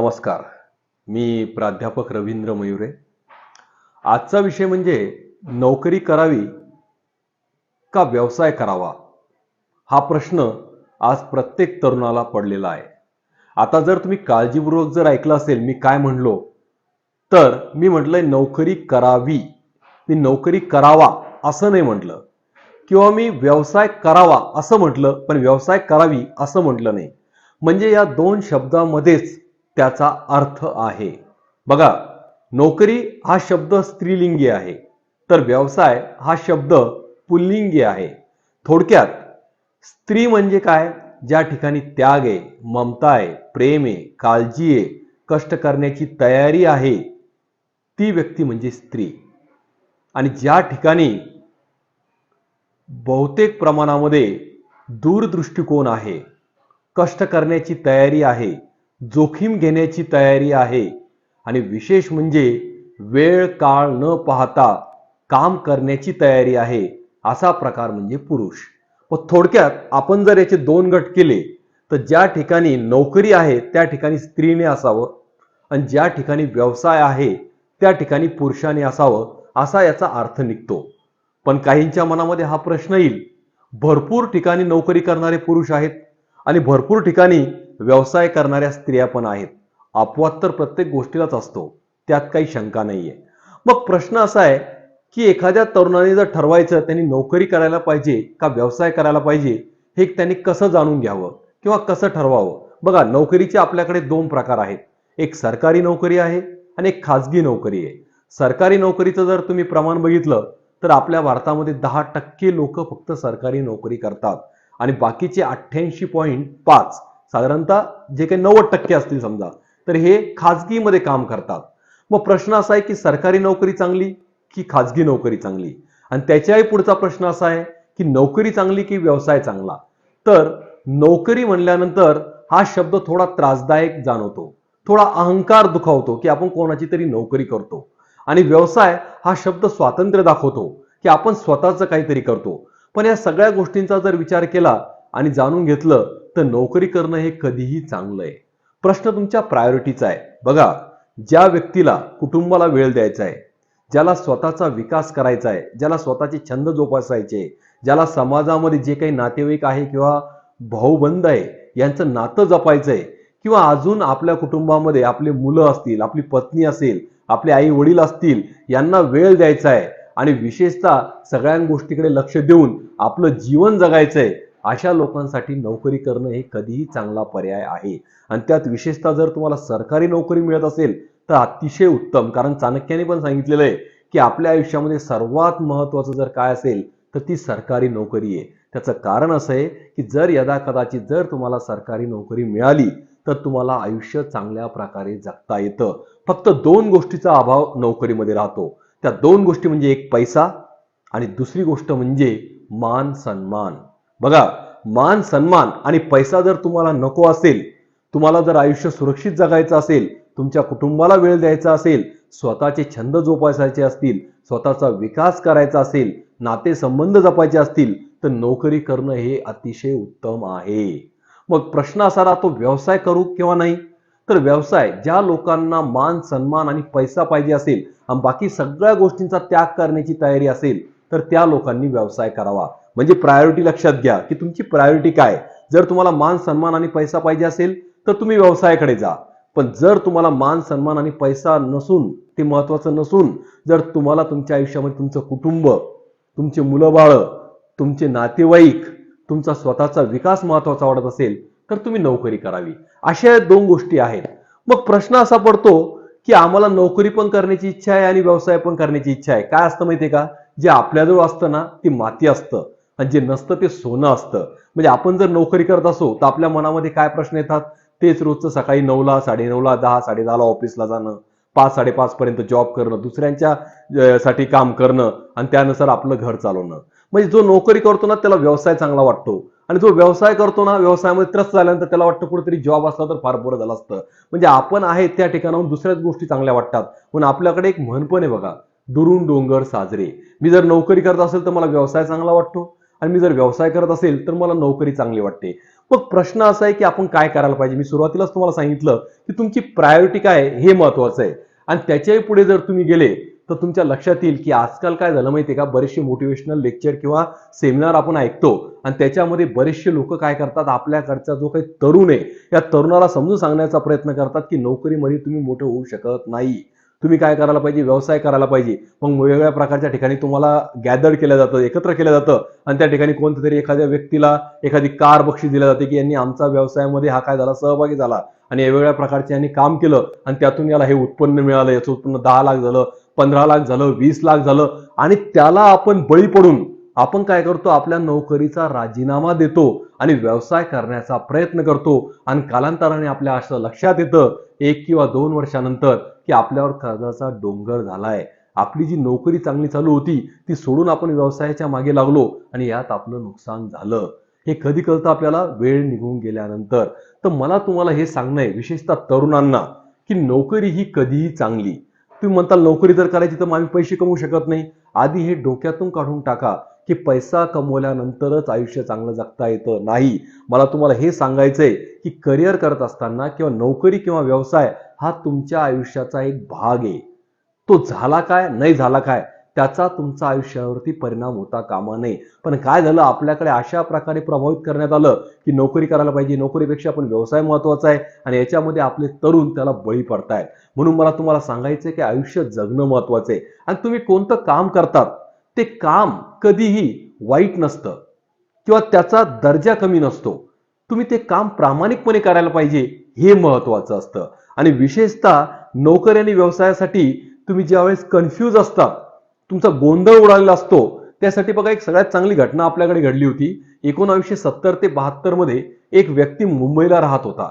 नमस्कार. मी प्राध्यापक रवींद्र मयुरे. आजचा विषय म्हणजे नोकरी करावी का व्यवसाय करावा? हा प्रश्न आज प्रत्येक तरुणाला पडलेला आहे. आता जर तुम्ही काळजीपूर्वक जर ऐकलं असेल मी काय म्हणलो तर मी म्हटलंय नोकरी करावी. मी नोकरी करावा असं नाही म्हटलं. किंवा मी व्यवसाय करावा असं म्हटलं पण व्यवसाय करावी असं म्हटलं नाही. म्हणजे या दोन शब्दामध्येच त्याचा अर्थ आहे. बघा नोकरी हा शब्द स्त्रीलिंगी आहे तर व्यवसाय हा शब्द पुल्लिंगी आहे. थोडक्यात स्त्री म्हणजे काय? ज्या ठिकाणी त्याग आहे ममता आहे प्रेम आहे काळजी आहे कष्ट करण्याची तयारी आहे ती व्यक्ती म्हणजे स्त्री. आणि ज्या ठिकाणी बहुतेक प्रमाणामध्ये दूरदृष्टिकोन आहे कष्ट करण्याची तयारी आहे जोखीम घेण्याची तयारी आहे. आणि विशेष म्हणजे वेळ काळ न पाहता काम करण्याची तयारी आहे. असा प्रकार म्हणजे पुरुष. व थोडक्यात आपण जर याचे दोन गट केले तर ज्या ठिकाणी नोकरी आहे त्या ठिकाणी स्त्रीने असावं आणि ज्या ठिकाणी व्यवसाय आहे त्या ठिकाणी पुरुषाने असावं असा याचा अर्थ निघतो. पण काहींच्या मनामध्ये हा प्रश्न येईल. भरपूर ठिकाणी नोकरी करणारे पुरुष आहेत आणि भरपूर ठिकाणी व्यवसाय करणाऱ्या स्त्रिया पण आहेत. अपवाद तर प्रत्येक गोष्टीलाच असतो. त्यात काही शंका नाहीये. मग प्रश्न असा आहे की एखाद्या तरुणाने जर ठरवायचं त्यांनी नोकरी करायला पाहिजे का व्यवसाय करायला पाहिजे हे त्यांनी कसं जाणून घ्यावं किंवा कसं ठरवावं? बघा नोकरीचे आपल्याकडे दोन प्रकार आहेत. एक सरकारी नोकरी आहे आणि एक खाजगी नोकरी आहे. सरकारी नोकरीचं जर तुम्ही प्रमाण बघितलं तर आपल्या भारतामध्ये दहा टक्के लोक फक्त सरकारी नोकरी करतात आणि बाकीचे अठ्ठ्याऐंशी पॉईंट पाच साधारणतः जे काही नव्वद टक्के असतील समजा तर हे खाजगीमध्ये काम करतात. मग प्रश्न असा आहे की सरकारी नोकरी चांगली की खाजगी नोकरी चांगली? आणि त्याच्याही पुढचा प्रश्न असा आहे की नोकरी चांगली की व्यवसाय चांगला? तर नोकरी म्हणल्यानंतर हा शब्द थोडा त्रासदायक जाणवतो. थोडा अहंकार दुखावतो की आपण कोणाची तरी नोकरी करतो. आणि व्यवसाय हा शब्द स्वातंत्र्य दाखवतो की आपण स्वतःचं काहीतरी करतो. पण या सगळ्या गोष्टींचा जर विचार केला आणि जाणून घेतलं तर नोकरी करणं हे कधीही चांगलं आहे. प्रश्न तुमच्या प्रायोरिटीचा आहे. बघा ज्या व्यक्तीला कुटुंबाला वेळ द्यायचा आहे ज्याला स्वतःचा विकास करायचा आहे ज्याला स्वतःचे छंद जोपासायचे ज्याला समाजामध्ये जे काही नातेवाईक आहे किंवा भाऊबंद आहे यांचं नातं जपायचं आहे किंवा अजून आपल्या कुटुंबामध्ये आपले मुलं असतील आपली पत्नी असेल आपले आई वडील असतील यांना वेळ द्यायचा आहे आणि विशेषतः सगळ्या गोष्टीकडे लक्ष देऊन आपलं जीवन जगायचंय अशा लोकांसाठी नोकरी करणं हे कधीही चांगला पर्याय आहे. आणि त्यात विशेषतः जर तुम्हाला सरकारी नोकरी मिळत असेल तर अतिशय उत्तम. कारण चाणक्याने पण सांगितलेलं आहे की आपल्या आयुष्यामध्ये सर्वात महत्वाचं जर काय असेल तर ती सरकारी नोकरी आहे. त्याचं कारण असं आहे की जर यदा कदाचित जर तुम्हाला सरकारी नोकरी मिळाली तर तुम्हाला आयुष्य चांगल्या प्रकारे जगता येतं. फक्त दोन गोष्टीचा अभाव नोकरीमध्ये राहतो. त्या दोन गोष्टी म्हणजे एक पैसा आणि दुसरी गोष्ट म्हणजे मान सन्मान बघा मान सन्मान आणि पैसा जर तुम्हाला नको असेल तुम्हाला जर आयुष्य सुरक्षित जगायचं असेल तुमच्या कुटुंबाला वेळ द्यायचा असेल स्वतःचे छंद जोपासायचे असतील स्वतःचा विकास करायचा असेल नातेसंबंध जपायचे असतील तर नोकरी करणं हे अतिशय उत्तम आहे. मग प्रश्न असा राहतो व्यवसाय करू किंवा नाही? तर व्यवसाय ज्या लोकांना मान सन्मान आणि पैसा पाहिजे असेल आणि बाकी सगळ्या गोष्टींचा त्याग करण्याची तयारी असेल तर त्या लोकांनी व्यवसाय करावा. म्हणजे प्रायोरिटी लक्षात घ्या की तुमची प्रायोरिटी काय? जर तुम्हाला मान सन्मान आणि पैसा पाहिजे असेल तर तुम्ही व्यवसायाकडे जा. पण जर तुम्हाला मान सन्मान आणि पैसा नसून ते महत्वाचं नसून जर तुम्हाला तुमच्या आयुष्यामध्ये तुमचं कुटुंब तुमचे मुलं बाळ तुमचे नातेवाईक तुमचा स्वतःचा विकास महत्त्वाचा वाटत असेल तर तुम्ही नोकरी करावी. अशा दोन गोष्टी आहेत. मग प्रश्न असा पडतो की आम्हाला नोकरी पण करण्याची इच्छा आहे आणि व्यवसाय पण करण्याची इच्छा आहे. काय असतं माहितीये का? जे आपल्याजवळ असतं ना ती माती असतं. आणि जे नसतं ते सोनं असतं. म्हणजे आपण जर नोकरी करत असो तर आपल्या मनामध्ये काय प्रश्न येतात? तेच रोजचं सकाळी नऊला साडेनऊला दहा साडे दहाला ऑफिसला जाणं पाच साडेपाच पर्यंत जॉब करणं दुसऱ्यांच्या साठी काम करणं आणि त्यानुसार आपलं घर चालवणं. म्हणजे जो नोकरी करतो ना त्याला व्यवसाय चांगला वाटतो. आणि जो व्यवसाय करतो ना व्यवसायामध्ये त्रस्त झाल्यानंतर त्याला वाटतं कुठेतरी जॉब असला तर फार बरं झालं असतं. म्हणजे आपण आहे त्या ठिकाणाहून दुसऱ्याच गोष्टी चांगल्या वाटतात. पण आपल्याकडे एक म्हणपण आहे बघा दुरून डोंगर साजरे. मी जर नोकरी करत असेल तर मला व्यवसाय चांगला वाटतो. आणि मी जर व्यवसाय करत असेल तर मला नोकरी चांगली वाटते. मग प्रश्न असा आहे की आपण काय करायला पाहिजे? मी सुरुवातीलाच तुम्हाला सांगितलं की तुमची प्रायोरिटी काय हे महत्वाचं आहे. आणि त्याच्याही पुढे जर तुम्ही गेले तर तुमच्या लक्षात येईल की आजकाल काय झालं माहितीये का? बरेचसे मोटिवेशनल लेक्चर किंवा सेमिनार आपण ऐकतो. आणि त्याच्यामध्ये बरेचसे लोक काय करतात? आपल्याकडचा जो काही तरुण आहे या तरुणाला समजून सांगण्याचा प्रयत्न करतात की नोकरीमध्ये तुम्ही मोठे होऊ शकत नाही. तुम्ही काय करायला पाहिजे? व्यवसाय करायला पाहिजे. मग वेगवेगळ्या प्रकारच्या ठिकाणी तुम्हाला गॅदर केलं जातं एकत्र केलं जातं. आणि त्या ठिकाणी कोणत्या तरी एखाद्या व्यक्तीला एखादी कार बक्षीस दिल्या जाते की यांनी आमचा व्यवसायामध्ये हा काय झाला सहभागी झाला. आणि वेगवेगळ्या प्रकारचे यांनी काम केलं आणि त्यातून याला हे उत्पन्न मिळालं याचं उत्पन्न दहा लाख झालं पंधरा लाख झालं वीस लाख झालं. आणि त्याला आपण बळी पडून आपण काय करतो? आपल्या नोकरीचा राजीनामा देतो आणि व्यवसाय करण्याचा प्रयत्न करतो. आणि कालांतराने आपल्या असं लक्षात येतं एक किंवा दोन वर्षानंतर की आपल्यावर कर्जाचा डोंगर झालाय. आपली जी नोकरी चांगली चालू होती ती सोडून आपण व्यवसायाच्या मागे लागलो आणि यात आपलं नुकसान झालं. हे कधी कळतं आपल्याला? वेळ निघून गेल्यानंतर. तर मला तुम्हाला हे सांगणं आहे विशेषतः तरुणांना की नोकरी ही कधीही चांगली. तुम्ही म्हणताल नोकरी जर करायची तर मग आम्ही पैसे कमवू शकत नाही. आधी हे डोक्यातून काढून टाका की पैसा कमवल्यानंतरच आयुष्य चांगलं जगता येतं नाही. मला तुम्हाला हे सांगायचंय की करिअर करत असताना किंवा नोकरी किंवा व्यवसाय हा तुमच्या आयुष्याचा एक भाग आहे. तो झाला काय नाही झाला काय त्याचा तुमचा आयुष्यावरती परिणाम होता कामा नये. पण काय झालं आपल्याकडे अशा प्रकारे प्रभावित करण्यात आलं की नोकरी करायला पाहिजे. नोकरीपेक्षा पण व्यवसाय महत्त्वाचा आहे आणि याच्यामध्ये आपले तरुण त्याला बळी पडतायत. म्हणून मला तुम्हाला सांगायचं की आयुष्य जगणं महत्वाचं आहे. आणि तुम्ही कोणतं काम करतात? ते काम कधीही वाईट नसतं किंवा त्याचा दर्जा कमी नसतो. तुम्ही ते काम प्रामाणिकपणे करायला पाहिजे हे महत्वाचं असतं. आणि विशेषतः नोकरी आणि व्यवसायासाठी तुम्ही ज्यावेळेस कन्फ्यूज असता तुमचा गोंधळ उडालेला असतो त्यासाठी बघा एक सगळ्यात चांगली घटना आपल्याकडे घडली होती. एकोणावीसशे सत्तर ते बहात्तरमध्ये एक व्यक्ती मुंबईला राहत होता.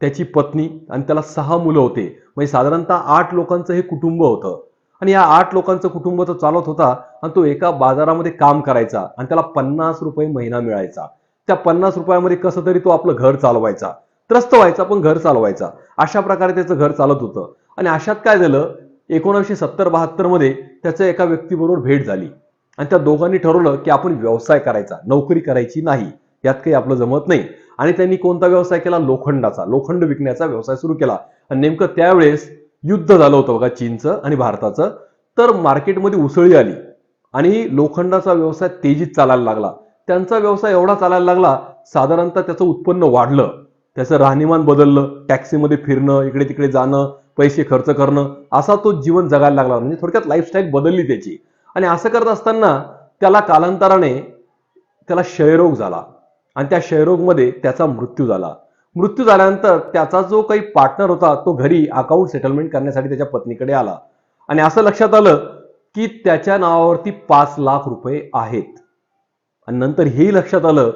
त्याची पत्नी आणि त्याला सहा मुलं होते. म्हणजे साधारणतः आठ लोकांचं हे कुटुंब होतं. आणि या आठ लोकांचं कुटुंब तो चालत होता आणि तो एका बाजारामध्ये काम करायचा आणि त्याला पन्नास रुपये महिना मिळायचा. त्या पन्नास रुपयामध्ये कसं तरी तो आपलं घर चालवायचा. त्रस्त व्हायचा पण घर चालवायचा. अशा प्रकारे त्याचं घर चालत होतं. आणि अशात काय झालं? एकोणीसशे सत्तर बहात्तरमध्ये एका व्यक्तीबरोबर भेट झाली. आणि त्या दोघांनी ठरवलं की आपण व्यवसाय करायचा. नोकरी करायची नाही. यात काही आपलं जमत नाही. आणि त्यांनी कोणता व्यवसाय केला? लोखंडाचा. लोखंड विकण्याचा व्यवसाय सुरू केला. आणि नेमकं त्यावेळेस युद्ध झालं होतं बघा चीनचं आणि भारताचं. तर मार्केटमध्ये उसळी आली. आणि लोखंडाचा व्यवसाय तेजीत चालायला लागला. त्यांचा व्यवसाय एवढा चालायला लागला साधारणतः त्याचं उत्पन्न वाढलं. त्याचं राहणीमान बदललं टॅक्सीमध्ये फिरणं इकडे तिकडे जाणं पैसे खर्च करणं असा तो जीवन जगायला लागला. म्हणजे थोडक्यात लाईफस्टाईल बदलली त्याची. आणि असं करत असताना त्याला कालांतराने त्याला क्षयरोग झाला. आणि त्या क्षयरोगमध्ये त्याचा मृत्यू झाला. मृत्यू झाल्यानंतर त्याचा जो काही पार्टनर होता तो घरी अकाउंट सेटलमेंट करण्यासाठी त्याच्या पत्नीकडे आला. आणि असं लक्षात आलं की त्याच्या नावावरती पाच लाख रुपये आहेत. आणि नंतर हेही लक्षात आलं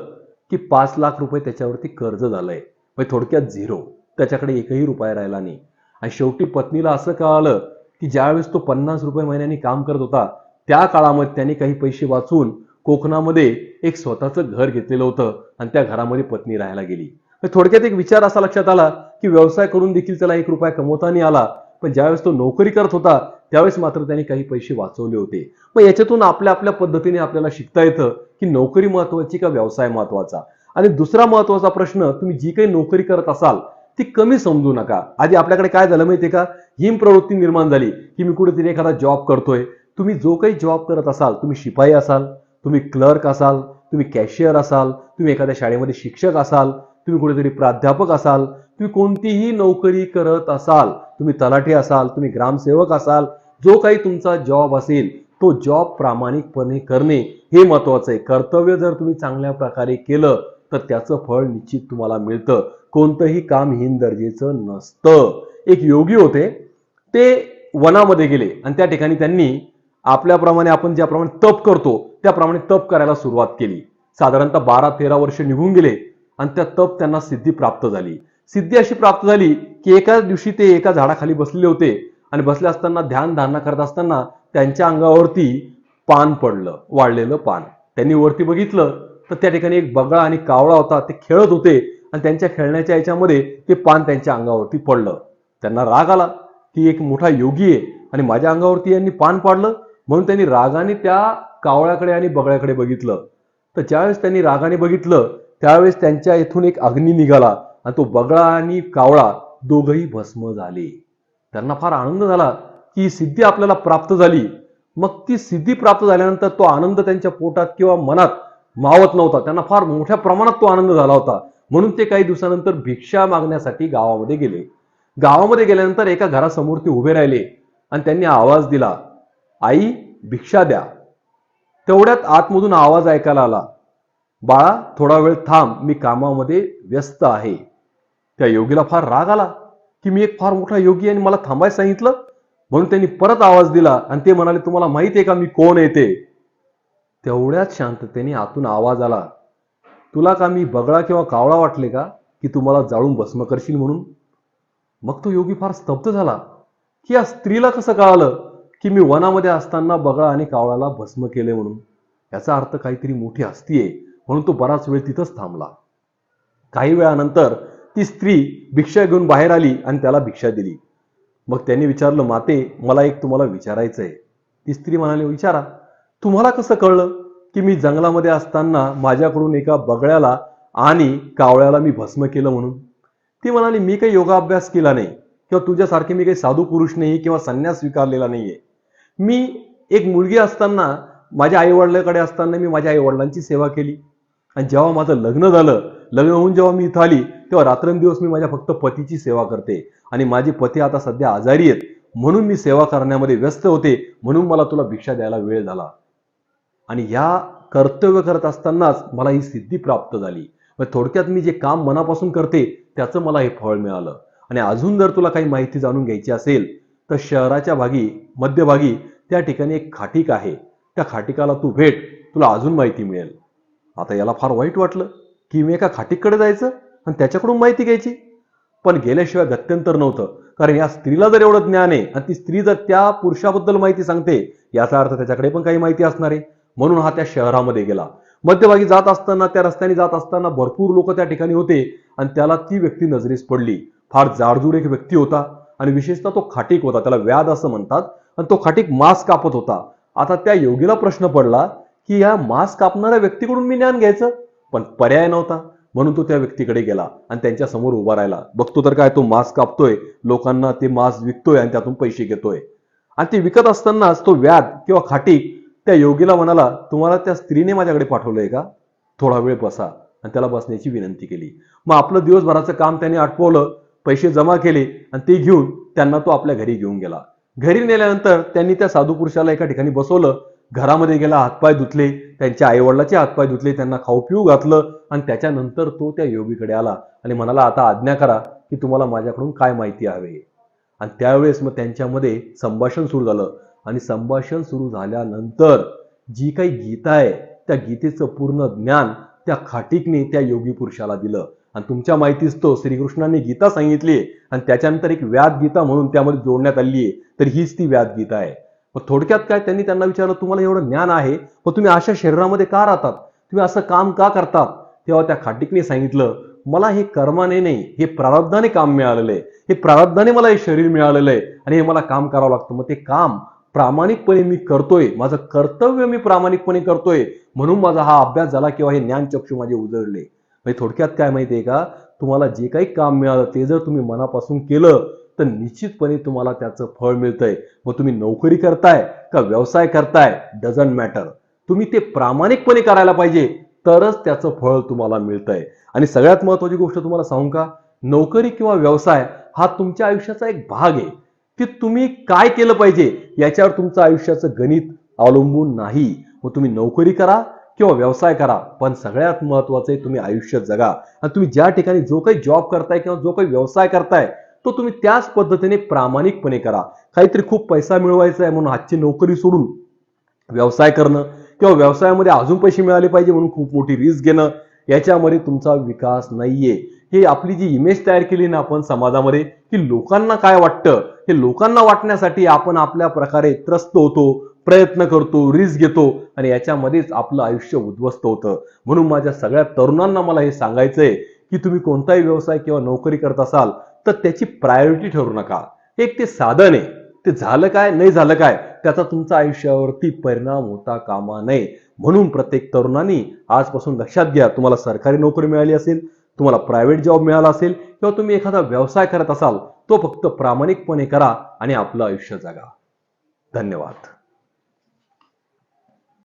की पाच लाख रुपये त्याच्यावरती कर्ज झालंय. म्हणजे थोडक्यात झिरो. त्याच्याकडे एकही रुपया राहिला नाही. आणि शेवटी पत्नीला असं कळालं की ज्यावेळेस तो पन्नास रुपये महिन्याने काम करत होता त्या काळामध्ये त्यांनी काही पैसे वाचून कोकणामध्ये एक स्वतःचं घर घेतलेलं होतं आणि त्या घरामध्ये पत्नी राहायला गेली. थोडक्यात एक विचार असा लक्षात आला की व्यवसाय करून देखील त्याला एक रुपया कमवता नाही आला पण ज्यावेळेस तो नोकरी करत होता त्यावेळेस मात्र त्यांनी काही पैसे वाचवले होते. मग याच्यातून आपल्या आपल्या पद्धतीने आपल्याला शिकता येतं की नोकरी महत्वाची का व्यवसाय महत्त्वाचा आणि दुसरा महत्त्वाचा प्रश्न तुम्ही जी काही नोकरी करत असाल ती कमी समजू नका. आधी आपल्याकडे काय झालं माहितीये का? हिम प्रवृत्ती निर्माण झाली की मी कुठेतरी एखादा जॉब करतोय. तुम्ही जो काही जॉब करत असाल तुम्ही शिपाई असाल तुम्ही क्लर्क असाल तुम्ही कॅशियर असाल तुम्ही एखाद्या शाळेमध्ये शिक्षक असाल तुम्ही कुठेतरी प्राध्यापक असाल तुम्ही कोणतीही नोकरी करत असाल तुम्ही तलाठी असाल तुम्ही ग्रामसेवक असाल जो काही तुमचा जॉब असेल तो जॉब प्रामाणिकपणे करणे हे महत्वाचं आहे. कर्तव्य जर तुम्ही चांगल्या प्रकारे केलं तर त्याचं फळ निश्चित तुम्हाला मिळतं. कोणतंही काम हीन दर्जेचं नसतं. एक योगी होते ते वनामध्ये गेले आणि त्या ठिकाणी त्यांनी आपल्याप्रमाणे आपण ज्याप्रमाणे तप करतो त्याप्रमाणे तप करायला सुरुवात केली. साधारणतः बारा तेरा वर्ष निघून गेले आणि त्या तप त्यांना सिद्धी प्राप्त झाली. सिद्धी अशी प्राप्त झाली की एका दिवशी ते एका झाडाखाली बसलेले होते आणि बसले असताना ध्यान धारणा करत असताना त्यांच्या अंगावरती पान पडलं वाळलेलं पान. त्यांनी वरती बघितलं तर त्या ठिकाणी एक बगळा आणि कावळा होता. ते खेळत होते. आणि त्यांच्या खेळण्याच्या याच्यामध्ये ते पान त्यांच्या अंगावरती पडलं. त्यांना राग आला. की एक मोठा योगी आहे. आणि माझ्या अंगावरती यांनी पान पाडलं. म्हणून त्यांनी रागाने त्या कावळ्याकडे आणि बगळ्याकडे बघितलं. तर ज्यावेळेस त्यांनी रागाने बघितलं त्यावेळेस त्यांच्या येथून एक अग्नी निघाला. आणि तो बगळा आणि कावळा दोघही भस्म झाले. त्यांना फार आनंद झाला की सिद्धी आपल्याला प्राप्त झाली. मग ती सिद्धी प्राप्त झाल्यानंतर तो आनंद त्यांच्या पोटात किंवा मनात मावत नव्हता. त्यांना फार मोठ्या प्रमाणात तो आनंद झाला होता. म्हणून ते काही दिवसानंतर भिक्षा मागण्यासाठी गावामध्ये गेले. गावामध्ये गेल्यानंतर एका घरासमोर ते उभे राहिले आणि त्यांनी आवाज दिला आई भिक्षा द्या. तेवढ्यात आतमधून आवाज ऐकायला आला बाळा थोडा वेळ थांब मी कामामध्ये व्यस्त आहे. त्या योगीला फार राग आला की मी एक फार मोठा योगी आहे आणि मला थांबायला सांगितलं? म्हणून त्यांनी परत आवाज दिला आणि ते म्हणाले तुम्हाला माहिती आहे का मी कोण येते तेवढ्याच शांततेने आतून आवाज आला तुला का मी बगळा किंवा कावळा वाटले का की तुम्हाला जाळून भस्म करशील म्हणून? मग तो योगी फार स्तब्ध झाला की या स्त्रीला कसं कळालं की मी वनामध्ये असताना बगळा आणि कावळाला भस्म केले म्हणून? याचा अर्थ काहीतरी मोठी हस्ती आहे म्हणून तो बराच वेळ तिथंच थांबला. काही वेळानंतर ती स्त्री भिक्षा घेऊन बाहेर आली आणि त्याला भिक्षा दिली. मग त्यांनी विचारलं माते मला एक तुम्हाला विचारायचं आहे ती स्त्री म्हणाली विचारा. तुम्हाला कसं कळलं की मी जंगलामध्ये असताना माझ्याकडून एका बगळ्याला आणि कावळ्याला मी भस्म केलं म्हणून? ती म्हणाली मी काही योगाभ्यास केला नाही किंवा तुझ्यासारखे मी काही साधू पुरुष नाही किंवा संन्यास स्वीकारलेला नाहीये. मी एक मुलगी असताना माझ्या आईवडिलाकडे असताना मी माझ्या आईवडिलांची सेवा केली. आणि जेव्हा माझं लग्न झालं लग्न होऊन जेव्हा मी इथं आली तेव्हा रात्रंदिवस मी माझ्या फक्त पतीची सेवा करते. आणि माझे पती आता सध्या आजारी आहेत म्हणून मी सेवा करण्यामध्ये व्यस्त होते म्हणून मला तुला भिक्षा द्यायला वेळ झाला. आणि या कर्तव्य करत असतानाच मला ही सिद्धी प्राप्त झाली. मग थोडक्यात मी जे काम मनापासून करते त्याचं मला हे फळ मिळालं. आणि अजून जर तुला काही माहिती जाणून घ्यायची असेल तर शहराच्या भागी मध्यभागी त्या ठिकाणी एक खाटीक आहे. त्या खाटिकाला तू भेट तुला अजून माहिती मिळेल. आता याला फार वाईट वाटलं की मी एका खाटीकडे जायचं आणि त्याच्याकडून माहिती घ्यायची. पण गेल्याशिवाय गत्यंतर नव्हतं. कारण या स्त्रीला जर एवढं ज्ञान आहे आणि ती स्त्री जर त्या पुरुषाबद्दल माहिती सांगते याचा अर्थ त्याच्याकडे पण काही माहिती असणार आहे. म्हणून हा त्या शहरामध्ये गेला. मध्यभागी जात असताना त्या रस्त्याने जात असताना भरपूर लोक त्या ठिकाणी होते आणि त्याला ती व्यक्ती नजरेस पडली. फार जाडजूड एक व्यक्ती होता आणि विशेषतः तो खाटीक होता त्याला व्याध असं म्हणतात आणि तो खाटीक मांस कापत होता. आता त्या योगीला प्रश्न पडला की या मांस कापणाऱ्या व्यक्तीकडून मी ज्ञान घ्यायचं? पण पर्याय नव्हता. म्हणून तो त्या व्यक्तीकडे गेला आणि त्यांच्यासमोर उभा राहिला. बघतो तर काय तो मांस कापतोय लोकांना ते मांस विकतोय आणि त्यातून पैसे घेतोय. आणि ते विकत असतानाच तो व्याध किंवा खाटीक त्या योगीला म्हणाला तुम्हाला त्या स्त्रीने माझ्याकडे पाठवलंय का? थोडा वेळ बसा. आणि त्याला बसण्याची विनंती केली. मग आपलं दिवसभराचं काम त्याने आटपवलं पैसे जमा केले आणि ते घेऊन त्यांना तो आपल्या घरी घेऊन गेला. घरी नेल्यानंतर त्यांनी त्या साधू पुरुषाला एका ठिकाणी बसवलं घरामध्ये गेला हातपाय धुतले त्यांच्या आईवडिलाचे हातपाय धुतले त्यांना खाऊ पिऊ घातलं आणि त्याच्यानंतर तो त्या योगीकडे आला आणि म्हणाला आता आज्ञा करा की तुम्हाला माझ्याकडून काय माहिती हवे. आणि त्यावेळेस मग त्यांच्यामध्ये संभाषण सुरू झालं. आणि संभाषण सुरू झाल्यानंतर जी काही गीता आहे त्या गीतेचं पूर्ण ज्ञान त्या खाटीकने त्या योगी पुरुषाला दिलं. आणि तुमच्या माहितीच तो श्रीकृष्णाने गीता सांगितली आणि त्याच्यानंतर एक व्याद गीता म्हणून त्यामध्ये जोडण्यात आली आहे तर हीच ती व्याद गीता आहे. मग थोडक्यात काय त्यांनी त्यांना विचारलं तुम्हाला एवढं ज्ञान आहे मग तुम्ही अशा शरीरामध्ये का राहतात? तुम्ही असं काम का करतात? तेव्हा त्या खाटीकने सांगितलं मला हे कर्माने नाही हे प्रारब्धाने काम मिळालेलं आहे. हे प्रारब्धाने मला हे शरीर मिळालेलं आहे आणि हे मला काम करावं लागतं. मग ते काम प्रामाणिकपणे मी करतोय माझं कर्तव्य मी प्रामाणिकपणे करतोय म्हणून माझा हा अभ्यास झाला किंवा हे ज्ञानचक्षू माझे उजळले. म्हणजे थोडक्यात काय माहितीये का? तुम्हाला जे काही काम मिळालं ते जर तुम्ही मनापासून केलं तर निश्चितपणे तुम्हाला त्याचं फळ मिळतंय. मग तुम्ही नोकरी करताय का व्यवसाय करताय डझंट मॅटर तुम्ही ते प्रामाणिकपणे करायला पाहिजे तरच त्याचं फळ तुम्हाला मिळतंय. आणि सगळ्यात महत्वाची गोष्ट तुम्हाला सांगू का? नोकरी किंवा व्यवसाय हा तुमच्या आयुष्याचा एक भाग आहे. की तुम्ही काय केलं पाहिजे याच्यावर तुमचं आयुष्याचं गणित अवलंबून नाही. मग तुम्ही नोकरी करा किंवा व्यवसाय करा पण सगळ्यात महत्वाचं आहे तुम्ही आयुष्य जगा. आणि तुम्ही ज्या ठिकाणी जो काही जॉब करताय किंवा जो काही व्यवसाय करताय तो तुम्ही त्याच पद्धतीने प्रामाणिकपणे करा. काहीतरी खूप पैसा मिळवायचा आहे म्हणून आजची नोकरी सोडून व्यवसाय करणं किंवा व्यवसायामध्ये अजून पैसे मिळाले पाहिजे म्हणून खूप मोठी रिस्क घेणं याच्यामध्ये तुमचा विकास नाहीये. हे आपली जी इमेज तयार केली ना आपण समाजामध्ये की लोकांना काय वाटतं? हे लोकांना वाटण्यासाठी आपण आपल्या प्रकारे त्रस्त होतो प्रयत्न करतो रिस्क घेतो आणि याच्यामध्येच आपलं आयुष्य उद्ध्वस्त होतं. म्हणून माझ्या सगळ्या तरुणांना मला हे सांगायचंय की तुम्ही कोणताही व्यवसाय किंवा नोकरी करत असाल तर त्याची प्रायोरिटी ठरू नका. एक ते साधन आहे. ते झालं काय नाही झालं काय त्याचा तुमच्या आयुष्यावरती परिणाम होता कामा नये. म्हणून प्रत्येक तरुणांनी आजपासून लक्षात घ्या तुम्हाला सरकारी नोकरी मिळाली असेल तुम्हाला प्रायव्हेट जॉब मिळाला असेल किंवा तुम्ही एखादा व्यवसाय करत असाल तो फक्त प्रामाणिकपणे करा आणि आपलं आयुष्य जगा. धन्यवाद.